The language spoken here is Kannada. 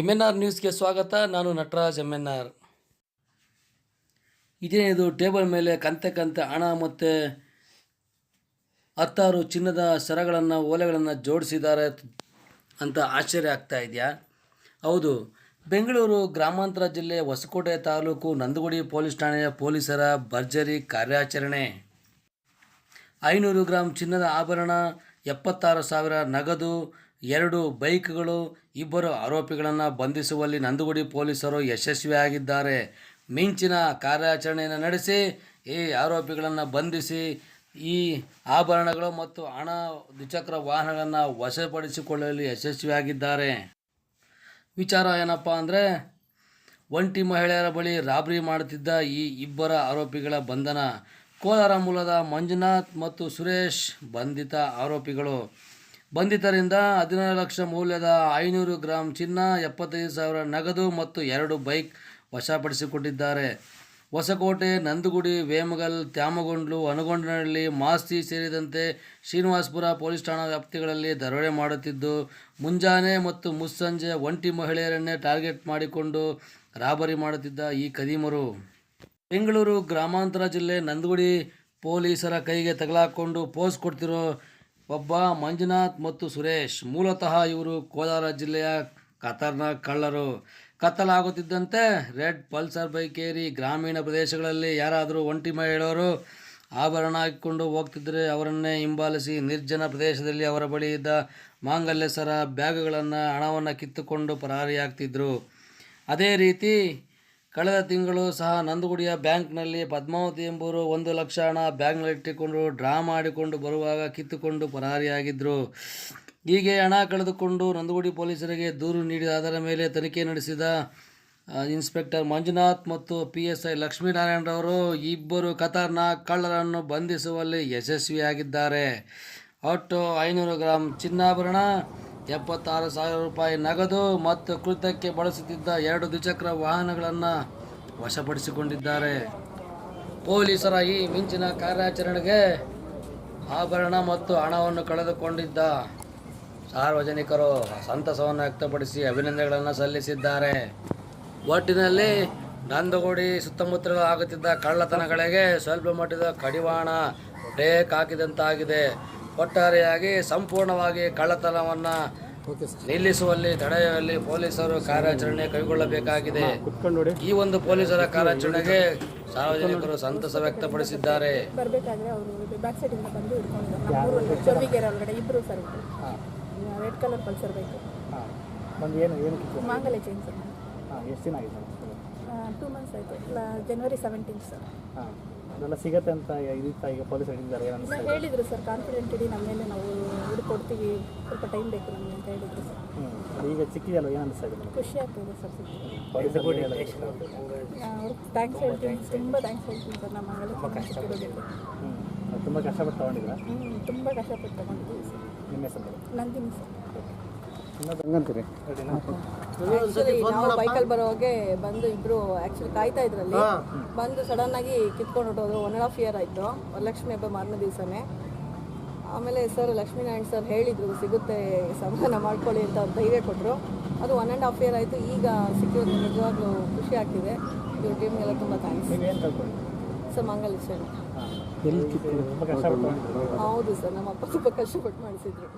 ಎಂ ಎನ್ ಆರ್ ನ್ಯೂಸ್ಗೆ ಸ್ವಾಗತ. ನಾನು ನಟರಾಜ್ ಎಂ ಎನ್ ಆರ್ ಇದೇನಿದು? ಟೇಬಲ್ ಮೇಲೆ ಕಂತೆ ಕಂತೆ ಹಣ ಮತ್ತು ಹತ್ತಾರು ಚಿನ್ನದ ಸರಗಳನ್ನು, ಓಲೆಗಳನ್ನು ಜೋಡಿಸಿದ್ದಾರೆ ಅಂತ ಆಶ್ಚರ್ಯ ಆಗ್ತಾ ಇದೆಯಾ? ಹೌದು. ಬೆಂಗಳೂರು ಗ್ರಾಮಾಂತರ ಜಿಲ್ಲೆ ಹೊಸಕೋಟೆ ತಾಲೂಕು ನಂದಗುಡಿ ಪೊಲೀಸ್ ಠಾಣೆಯ ಪೊಲೀಸರ ಭರ್ಜರಿ ಕಾರ್ಯಾಚರಣೆ. ಐನೂರು ಗ್ರಾಂ ಚಿನ್ನದ ಆಭರಣ, ಎಪ್ಪತ್ತಾರು ಸಾವಿರ ನಗದು ಎರಡು ಬೈಕ್ಗಳು ಇಬ್ಬರು ಆರೋಪಿಗಳನ್ನು ಬಂಧಿಸುವಲ್ಲಿ ನಂದಗುಡಿ ಪೊಲೀಸರು ಯಶಸ್ವಿಯಾಗಿದ್ದಾರೆ. ಮಿಂಚಿನ ಕಾರ್ಯಾಚರಣೆಯನ್ನು ನಡೆಸಿ, ಈ ಆರೋಪಿಗಳನ್ನು ಬಂಧಿಸಿ, ಈ ಆಭರಣಗಳು ಮತ್ತು ಹಣ ದ್ವಿಚಕ್ರ ವಾಹನಗಳನ್ನು ವಶಪಡಿಸಿಕೊಳ್ಳಲು ಯಶಸ್ವಿಯಾಗಿದ್ದಾರೆ. ವಿಚಾರ ಏನಪ್ಪ ಅಂದರೆ, ಒಂಟಿ ಮಹಿಳೆಯರ ಬಳಿ ರಾಬರಿ ಮಾಡುತ್ತಿದ್ದ ಈ ಇಬ್ಬರ ಆರೋಪಿಗಳ ಬಂಧನ ಕೋಲಾರ ಮೂಲದ ಮಂಜುನಾಥ್ ಮತ್ತು ಸುರೇಶ್ ಬಂಧಿತ ಆರೋಪಿಗಳು. ಬಂಧಿತರಿಂದ ಹದಿನಾರು ಲಕ್ಷ ಮೌಲ್ಯದ ಐನೂರು ಗ್ರಾಂ ಚಿನ್ನ, ಎಪ್ಪತ್ತೈದು ಸಾವಿರ ನಗದು ಮತ್ತು ಎರಡು ಬೈಕ್ ವಶಪಡಿಸಿಕೊಂಡಿದ್ದಾರೆ. ಹೊಸಕೋಟೆ, ನಂದಗುಡಿ, ವೇಮಗಲ್, ತ್ಯಾಮಗೊಂಡ್ಲು ಅನಗೊಂಡನಹಳ್ಳಿ ಮಾಸ್ತಿ ಸೇರಿದಂತೆ ಶ್ರೀನಿವಾಸಪುರ ಪೊಲೀಸ್ ಠಾಣಾ ವ್ಯಾಪ್ತಿಗಳಲ್ಲಿ ದರೋಡೆ ಮಾಡುತ್ತಿದ್ದು, ಮುಂಜಾನೆ ಮತ್ತು ಮುಸ್ಸಂಜೆ ಒಂಟಿ ಮಹಿಳೆಯರನ್ನೇ ಟಾರ್ಗೆಟ್ ಮಾಡಿಕೊಂಡು ರಾಬರಿ ಮಾಡುತ್ತಿದ್ದ ಈ ಕದೀಮರು ಬೆಂಗಳೂರು ಗ್ರಾಮಾಂತರ ಜಿಲ್ಲೆ ನಂದಗುಡಿ ಪೊಲೀಸರ ಕೈಗೆ ತಗಲಾಕೊಂಡು ಪೋಸ್ ಕೊಡ್ತಿರೋ ಒಬ್ಬ ಮಂಜುನಾಥ್ ಮತ್ತು ಸುರೇಶ್, ಮೂಲತಃ ಇವರು ಕೋಲಾರ ಜಿಲ್ಲೆಯ ಖತರ್ನಾಕ್ ಕಳ್ಳರು. ಕತ್ತಲಾಗುತ್ತಿದ್ದಂತೆ ರೆಡ್ ಪಲ್ಸರ್ ಬೈಕ್ ಏರಿ ಗ್ರಾಮೀಣ ಪ್ರದೇಶಗಳಲ್ಲಿ ಯಾರಾದರೂ ಒಂಟಿ ಮಹಿಳೆಯರು ಆಭರಣ ಹಾಕಿಕೊಂಡು ಹೋಗ್ತಿದ್ದರೆ ಅವರನ್ನೇ ಹಿಂಬಾಲಿಸಿ ನಿರ್ಜನ ಪ್ರದೇಶದಲ್ಲಿ ಅವರ ಬಳಿ ಇದ್ದ ಮಾಂಗಲ್ಯ ಸರ ಬ್ಯಾಗುಗಳನ್ನು ಹಣವನ್ನು ಕಿತ್ತುಕೊಂಡು ಪರಾರಿಯಾಗ್ತಿದ್ದರು ಅದೇ ರೀತಿ ಕಳೆದ ತಿಂಗಳು ಸಹ ನಂದಗುಡಿಯ ಬ್ಯಾಂಕ್ನಲ್ಲಿ ಪದ್ಮಾವತಿ ಎಂಬುವರು ಒಂದು ಲಕ್ಷ ಹಣ ಬ್ಯಾಂಕ್ನಲ್ಲಿಟ್ಟುಕೊಂಡು ಡ್ರಾ ಮಾಡಿಕೊಂಡು ಬರುವಾಗ ಕಿತ್ತುಕೊಂಡು ಪರಾರಿಯಾಗಿದ್ದರು ಹೀಗೆ ಹಣ ಕಳೆದುಕೊಂಡು ನಂದಗುಡಿ ಪೊಲೀಸರಿಗೆ ದೂರು ನೀಡಿದ ಅದರ ಮೇಲೆ ತನಿಖೆ ನಡೆಸಿದ ಇನ್ಸ್ಪೆಕ್ಟರ್ ಮಂಜುನಾಥ್ ಮತ್ತು ಪಿ ಎಸ್ ಐ ಲಕ್ಷ್ಮೀನಾರಾಯಣರವರು ಇಬ್ಬರು ಖತರ್ನಾಕ್ ಕಳ್ಳರನ್ನು ಬಂಧಿಸುವಲ್ಲಿ ಯಶಸ್ವಿಯಾಗಿದ್ದಾರೆ. ಒಟ್ಟು ಐನೂರು ಗ್ರಾಂ ಚಿನ್ನಾಭರಣ ಎಪ್ಪತ್ತಾರು ಸಾವಿರ ರೂಪಾಯಿ ನಗದು ಮತ್ತು ಕೃತ್ಯಕ್ಕೆ ಬಳಸುತ್ತಿದ್ದ ಎರಡು ದ್ವಿಚಕ್ರ ವಾಹನಗಳನ್ನು ವಶಪಡಿಸಿಕೊಂಡಿದ್ದಾರೆ. ಪೊಲೀಸರ ಈ ಮಿಂಚಿನ ಕಾರ್ಯಾಚರಣೆಗೆ ಆಭರಣ ಮತ್ತು ಹಣವನ್ನು ಕಳೆದುಕೊಂಡಿದ್ದ ಸಾರ್ವಜನಿಕರು ಸಂತಸವನ್ನು ವ್ಯಕ್ತಪಡಿಸಿ ಅಭಿನಂದನೆಗಳನ್ನು ಸಲ್ಲಿಸಿದ್ದಾರೆ. ಒಟ್ಟಿನಲ್ಲಿ ನಂದಗೋಡಿ ಸುತ್ತಮುತ್ತಲು ಆಗುತ್ತಿದ್ದ ಕಳ್ಳತನಗಳಿಗೆ ಸ್ವಲ್ಪ ಮಟ್ಟದ ಕಡಿವಾಣ ಬ್ರೇಕ್ ಹಾಕಿದಂತಾಗಿದೆ. ಒಟ್ಟಾರೆಯಾಗಿ ಸಂಪೂರ್ಣವಾಗಿ ಕಳ್ಳತನವನ್ನು ನಿಲ್ಲಿಸುವಲ್ಲಿ ತಡೆಯುವಲ್ಲಿ ಪೊಲೀಸರು ಕಾರ್ಯಾಚರಣೆ ಕೈಗೊಳ್ಳಬೇಕಾಗಿದೆ. ಈ ಒಂದು ಪೊಲೀಸರ ಕಾರ್ಯಾಚರಣೆಗೆ ಸಾರ್ವಜನಿಕರು ಸಂತಸ ವ್ಯಕ್ತಪಡಿಸಿದ್ದಾರೆ. ಬರಬೇಕಾದ್ರೆ ಅವರು ಬ್ಯಾಕ್ ಸೈಡಿಂದ ಬಂದು ಹಿಡ್ಕೊಂಡಿದ್ದಾರೆ ಚೊರ್ವಿಗೆರೆ ಒಳಗಡೆ ಇಬ್ಬರು ಸರ್ ರೆಡ್ ಕಲರ್ ಪಲ್ಸರ್ ಬೇಕು. ಹಾಂ. ಒಂದು ಏನು ಏನು ಕಿತ್ತು? ಮಾಂಗಲ್ಯ ಚೇಂಜ್ ಸರ್ ಹಾಂ ಎಷ್ಟು ದಿನ ಆಗಿದೆ ಟೂ ಮಂತ್ಸ್ ಆಯಿತು. ಜನವರಿ ಸೆವೆಂಟೀನ್ ಸರ್ ಹಾಂ. ಅದೆಲ್ಲ ಸಿಗತ್ತೆ ಅಂತ ಇದಿತ್ತ ಈಗ ಪೊಲೀಸ್ ಹೇಳಿದ್ದಾರೆ ಹೇಳಿದ್ರು ಸರ್ ಕಾನ್ಫಿಡೆಂಟ್ ಇಡಿ ನಮ್ಮ ಮೇಲೆ ನಾವು ಹುಡುಕೊಡ್ತೀವಿ ಸ್ವಲ್ಪ ಟೈಮ್ ಬೇಕು ನಮಗೆ ಅಂತ ಹೇಳಿದ್ರು ಸರ್. ಹ್ಞೂ ಅದು ಈಗ ಸಿಕ್ಕಿದೆಯಲ್ಲ ಏನು ಅನಿಸ್ತಾ ಇದೆ ಖುಷಿ ಆಗ್ತದೆ ಸರ್ ಪೊಲೀಸ್ ಅವ್ರಿಗೆ ಥ್ಯಾಂಕ್ಸ್ ಹೇಳ್ತೀನಿ ತುಂಬ ಥ್ಯಾಂಕ್ಸ್ ಹೇಳ್ತೀನಿ ಸರ್ ನಮ್ಮ ಸಿಕ್ಕಿರೋದಕ್ಕೆ ಹ್ಞೂ ತುಂಬ ಕಷ್ಟಪಟ್ಟು ತೊಗೊಂಡಿದ್ದೀರಾ? ಹ್ಞೂ ತುಂಬ ಕಷ್ಟಪಟ್ಟು ತೊಗೊಂಡಿದ್ದೀವಿ ಸರ್. ನಿಮ್ಮ ಹೆಸರು ನಂದಿನಿ ಸರ್. ಹಂಗಂತೀರಿ ಬೈಕಲ್ಲಿ ಬರೋವಾಗೆ ಬಂದು ಇಬ್ರು ಆಕ್ಚುಲಿ ಕಾಯ್ತಾ ಇದ್ರಲ್ಲಿ. ಬಂದು ಸಡನ್ ಆಗಿ ಕಿತ್ಕೊಂಡು ಹೊಟ್ಟೋದು ಒನ್ ಆ್ಯಂಡ್ ಹಾಫ್ ಇಯರ್ ಆಯ್ತು. ವರಲಕ್ಷ್ಮಿ ಹಬ್ಬ ಮಾರನೇ ದಿವಸನೇ. ಆಮೇಲೆ ಸರ್ ಲಕ್ಷ್ಮೀನಾರಾಯಣ್ ಸರ್ ಹೇಳಿದ್ರು ಸಿಗುತ್ತೆ ಸಮಾಧಾನ ಮಾಡ್ಕೊಳ್ಳಿ ಅಂತ ಧೈರ್ಯ ಕೊಟ್ಟರು ಅದು ಒನ್ ಆ್ಯಂಡ್ ಹಾಫ್ ಇಯರ್ ಆಯಿತು. ಈಗ ಸಿಕ್ಕಿರೋದು ನಿಜವಾಗ್ಲೂ ಖುಷಿ ಆಗ್ತಿದೆ. ಇವ್ರ ಟೀಮ್ಗೆಲ್ಲ ತುಂಬ ಥ್ಯಾಂಕ್ಸ್ ಸರ್ ಮಂಗಲ್ ಕಷ್ಟಪಟ್ಟು ಹೌದು ಸರ್ ನಮ್ಮ ಅಪ್ಪ ತುಂಬ ಕಷ್ಟಪಟ್ಟು ಮಾಡಿಸಿದ್ರು.